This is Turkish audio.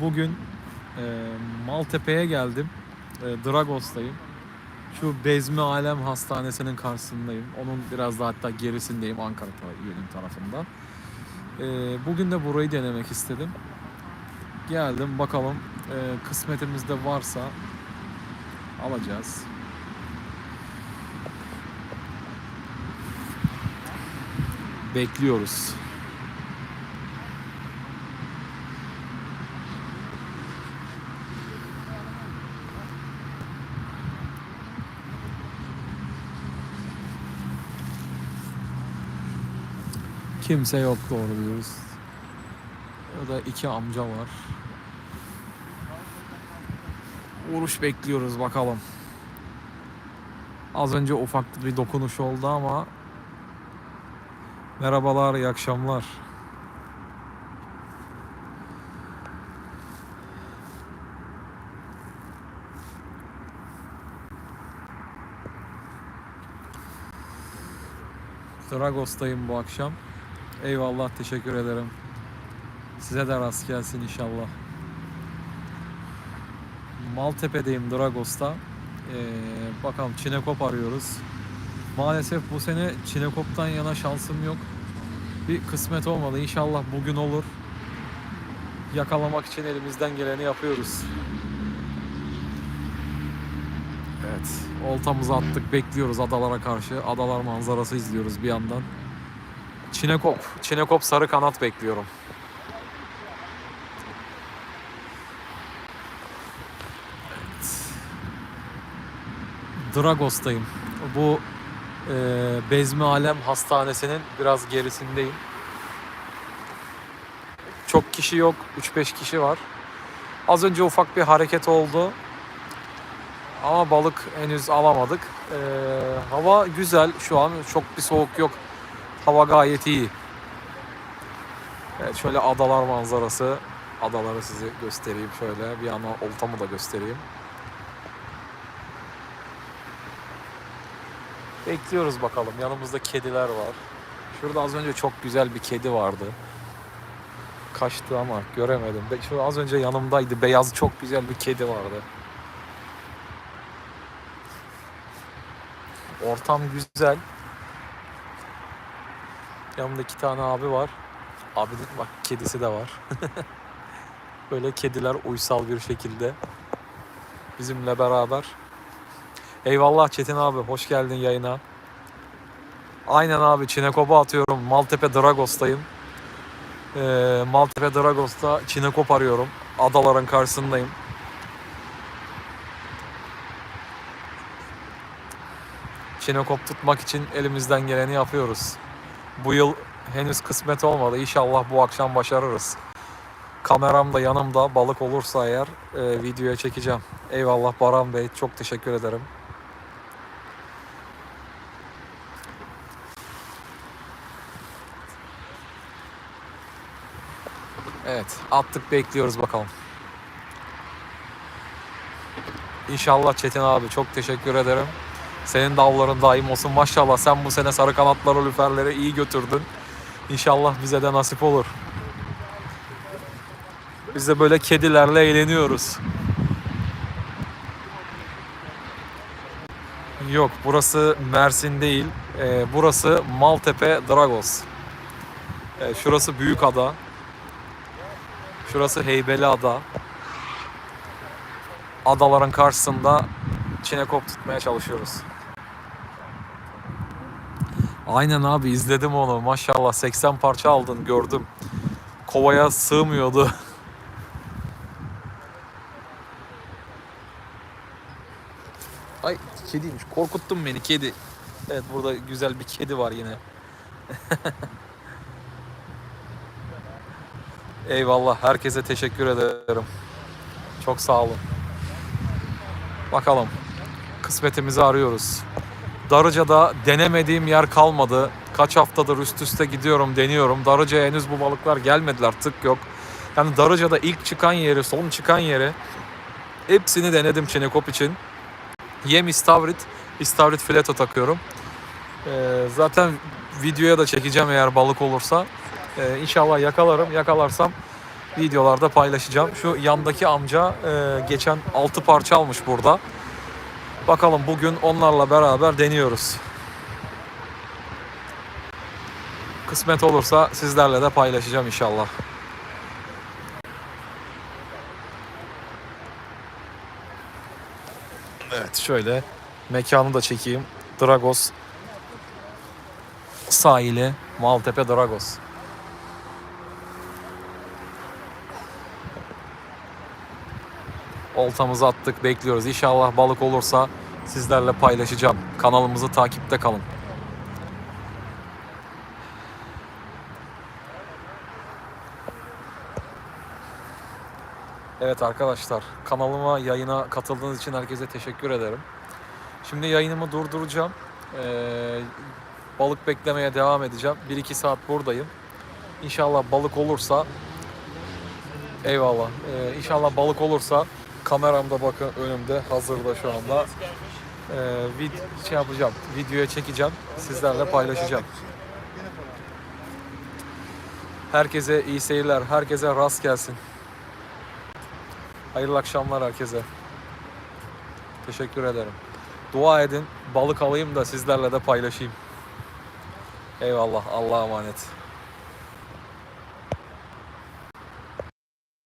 Bugün e, Maltepe'ye geldim. E, Dragos'tayım. Şu Bezmi Alem Hastanesi'nin karşısındayım. Onun biraz daha hatta gerisindeyim Ankara yönüm tarafında. E, bugün de burayı denemek istedim. Geldim bakalım e, kısmetimizde varsa alacağız. Bekliyoruz. Kimse yok doğru diyoruz. Orada iki amca var. Vuruş bekliyoruz bakalım. Az önce ufak bir dokunuş oldu ama Merhabalar, iyi akşamlar. Dragos'tayım bu akşam. Eyvallah, teşekkür ederim. Size de rast gelsin inşallah. Maltepe'deyim Dragos'ta. Ee, bakalım Çinekop arıyoruz. Maalesef bu sene Çinekop'tan yana şansım yok. Bir kısmet olmadı. İnşallah bugün olur. Yakalamak için elimizden geleni yapıyoruz. Evet. Oltamızı attık. Bekliyoruz adalara karşı. Adalar manzarası izliyoruz bir yandan. Çinekop. Çinekop sarı kanat bekliyorum. Evet. Dragos'tayım. Bu e, Bezmi Alem Hastanesi'nin biraz gerisindeyim. Çok kişi yok. 3-5 kişi var. Az önce ufak bir hareket oldu. Ama balık henüz alamadık. E, hava güzel şu an. Çok bir soğuk yok. Hava gayet iyi. Evet şöyle adalar manzarası. Adaları size göstereyim şöyle. Bir yana oltamı da göstereyim. Bekliyoruz bakalım. Yanımızda kediler var. Şurada az önce çok güzel bir kedi vardı. Kaçtı ama göremedim. Be- Şu az önce yanımdaydı. Beyaz çok güzel bir kedi vardı. Ortam güzel. Yanımda iki tane abi var. Abinin bak kedisi de var. Böyle kediler uysal bir şekilde bizimle beraber. Eyvallah Çetin abi hoş geldin yayına. Aynen abi Çinekop'a atıyorum. Maltepe Dragos'tayım. Ee, Maltepe Dragos'ta Çinekop arıyorum. Adaların karşısındayım. Çinekop tutmak için elimizden geleni yapıyoruz. Bu yıl henüz kısmet olmadı. İnşallah bu akşam başarırız. Kameram da yanımda. Balık olursa eğer e, videoya çekeceğim. Eyvallah Baran Bey. Çok teşekkür ederim. Evet, attık bekliyoruz bakalım. İnşallah Çetin abi çok teşekkür ederim. Senin de avların daim olsun. Maşallah sen bu sene sarı kanatları lüferleri iyi götürdün. İnşallah bize de nasip olur. Biz de böyle kedilerle eğleniyoruz. Yok burası Mersin değil. Ee, burası Maltepe Dragos. Ee, şurası Büyük Ada. Şurası Heybeli Ada. Adaların karşısında çinekop tutmaya çalışıyoruz. Aynen abi izledim onu. Maşallah 80 parça aldın gördüm. Kovaya sığmıyordu. Ay kediymiş. Korkuttun beni kedi. Evet burada güzel bir kedi var yine. Eyvallah. Herkese teşekkür ederim. Çok sağ olun. Bakalım. Kısmetimizi arıyoruz. Darıca'da denemediğim yer kalmadı. Kaç haftadır üst üste gidiyorum, deniyorum. Darıca'ya henüz bu balıklar gelmediler. Tık yok. Yani Darıca'da ilk çıkan yeri, son çıkan yeri hepsini denedim Çinekop için. Yem istavrit, istavrit fileto takıyorum. Ee, zaten videoya da çekeceğim eğer balık olursa. Ee, inşallah yakalarım. Yakalarsam videolarda paylaşacağım. Şu yandaki amca e, geçen 6 parça almış burada. Bakalım bugün onlarla beraber deniyoruz. Kısmet olursa sizlerle de paylaşacağım inşallah. Evet şöyle mekanı da çekeyim. Dragos sahili Maltepe Dragos. Oltamızı attık bekliyoruz. İnşallah balık olursa sizlerle paylaşacağım. Kanalımızı takipte kalın. Evet arkadaşlar kanalıma yayına katıldığınız için herkese teşekkür ederim. Şimdi yayınımı durduracağım. Ee, balık beklemeye devam edeceğim. 1-2 saat buradayım. İnşallah balık olursa eyvallah. Ee, inşallah balık olursa kameramda bakın önümde hazırda şu anda. Ee, vid- şey yapacağım. Videoya çekeceğim. Sizlerle paylaşacağım. Herkese iyi seyirler. Herkese rast gelsin. Hayırlı akşamlar herkese. Teşekkür ederim. Dua edin. Balık alayım da sizlerle de paylaşayım. Eyvallah. Allah'a emanet.